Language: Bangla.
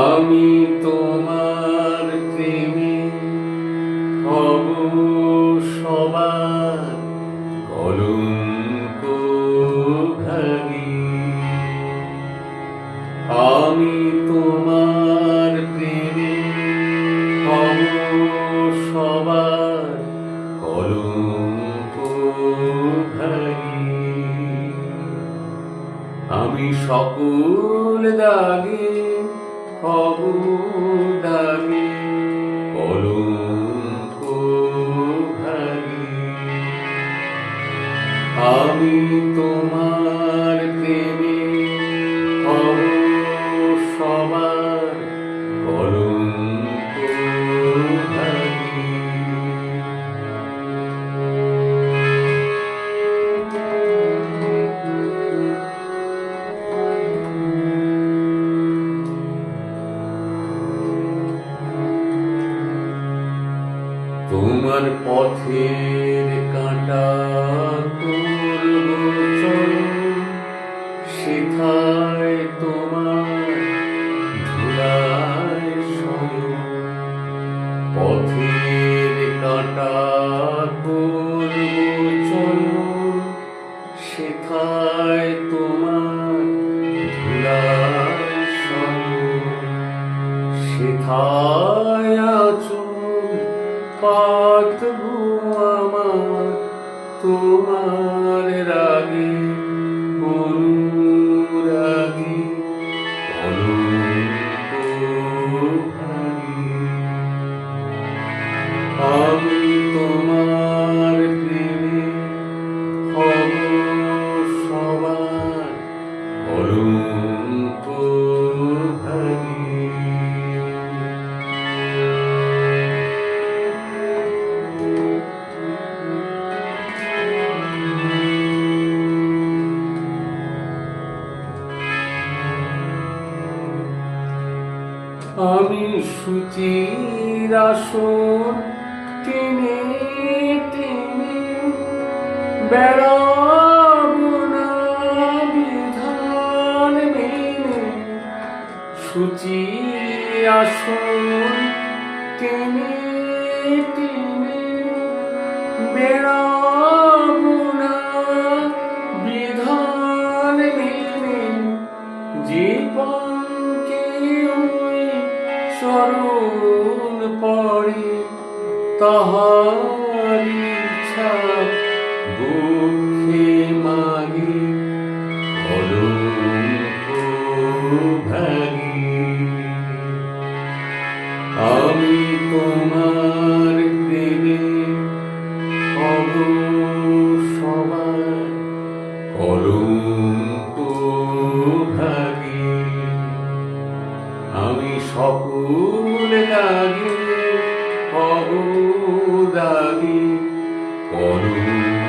আমি তোমার প্রেমে হব সবার কলঙ্ক আমি তোমার প্রেমে হব সবার কলঙ্ক আমি সকল দাগে হব দাগে। তোমার পথের কাঁটা সেথায় তোমার ধুলায় শয়ন। পথের কাঁটা করব চরণ, সেথায় তোমার ধুলায় শয়ন। সেথায় আছো পাতবো আমার তোমার রাগে অনুরাগে। আমি তোমার প্রেমে হব সবার কলঙ্ক আমি সুচির আসন টেনে টেনে বেড়াবো বিধান মেনে। সুচি আসন টেনে টেনে বেড়াবো हमारी तहारी इच्छा भूखे मांगी Colum